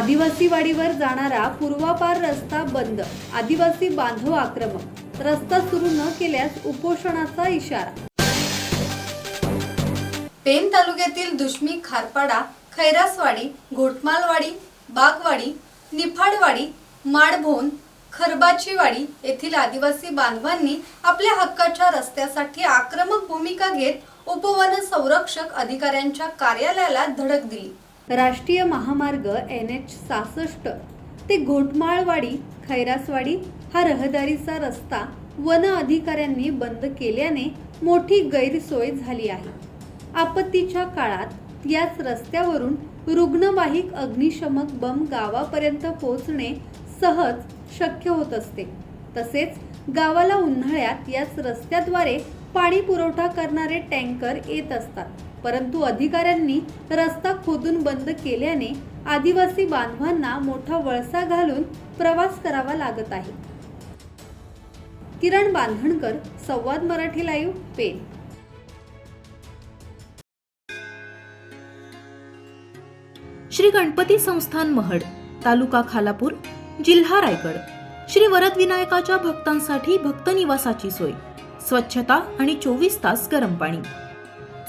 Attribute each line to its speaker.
Speaker 1: आदिवासी वाडीवर जाणारा पूर्वापार रस्ता बंद. आदिवासी बांधव आक्रमक. रस्ता सुरू न केल्यास उपोषणाचा इशारा. पेन तालुक्यातील दुष्मी खारपाडा खैरासवाडी घोटमालवाडी बागवाडी निफाडवाडी माडभोन खरबाचीवाडी येथील आदिवासी बांधवांनी आपल्या हक्काच्या रस्त्यासाठी आक्रमक भूमिका घेत उपवन संरक्षक अधिकाऱ्यांच्या कार्यालयाला धडक दिली. राष्ट्रीय महामार्ग एन एच सहासष्ट. ते घोटमाळवाडी खैरासवाडी हा रहदारीचा रस्ता वन अधिकाऱ्यांनी बंद केल्याने मोठी गैरसोय झाली आहे. आपत्तीच्या काळात याच रस्त्यावरून रुग्णवाहिक अग्निशमक बम गावापर्यंत पोहोचणे सहज शक्य होत असते. तसेच गावाला उन्हाळ्यात याच रस्त्याद्वारे पाणी पुरवठा करणारे टँकर येत असतात. परंतु अधिकाऱ्यांनी रस्ता खोदून बंद केल्याने आदिवासी बांधवांना मोठा वळसा घालून प्रवास करावा लागत आहे. किरण बांधणकर संवाद मराठी लाईव्ह पेन
Speaker 2: श्री गणपती संस्थान महड तालुका खालापूर जिल्हा रायगड. श्री वरद विनायकाच्या भक्तांसाठी भक्त निवासाची सोय. स्वच्छता आणि चोवीस तास गरम पाणी.